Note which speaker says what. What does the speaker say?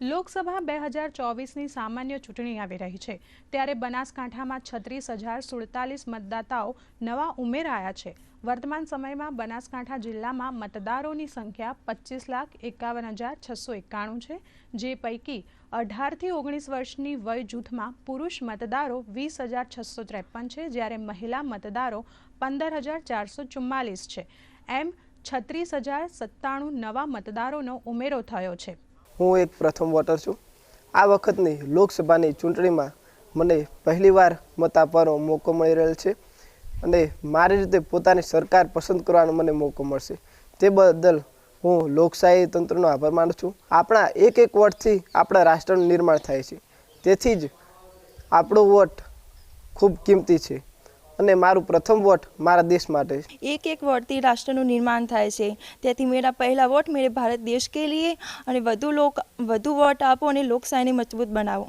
Speaker 1: લોકસભા બે હજાર ચોવીસની સામાન્ય ચૂંટણી આવી રહી છે. ત્યારે બનાસકાંઠામાં છત્રીસ હજાર સુડતાલીસ મતદાતાઓ નવા ઉમેરાયા છે. વર્તમાન સમયમાં બનાસકાંઠા જિલ્લામાં મતદારોની સંખ્યા પચીસ લાખ એકાવન હજાર છસો એકાણું છે. જે પૈકી અઢારથી ઓગણીસ વર્ષની વય જૂથમાં પુરુષ મતદારો વીસ હજાર છસો ત્રેપન છે, જ્યારે મહિલા મતદારો પંદર હજાર ચારસો ચુમ્માલીસ છે. એમ છત્રીસ હજાર સત્તાણું નવા મતદારોનો ઉમેરો થયો છે.
Speaker 2: હું એક પ્રથમ વોટર છું. આ વખતની લોકસભાની ચૂંટણીમાં મને પહેલીવાર મત આપવાનો મોકો મળી રહેલ છે અને મારી રીતે પોતાની સરકાર પસંદ કરવાનો મને મોકો મળશે. તે બદલ હું લોકશાહી તંત્રનો આભાર માનું છું. આપણા એક એક વોટથી આપણા રાષ્ટ્રનું નિર્માણ થાય છે. તેથી જ આપણો વોટ ખૂબ કિંમતી છે. અને મારું પ્રથમ વોટ મારા દેશ માટે
Speaker 3: એક એક વોટથી રાષ્ટ્રનું નિર્માણ થાય છે. તેથી મેરા પહેલા વોટ મેરે ભારત દેશ કે લીએ અને વધુ લોક, વધુ વોટ આપો અને લોકશાહીને મજબૂત બનાવો.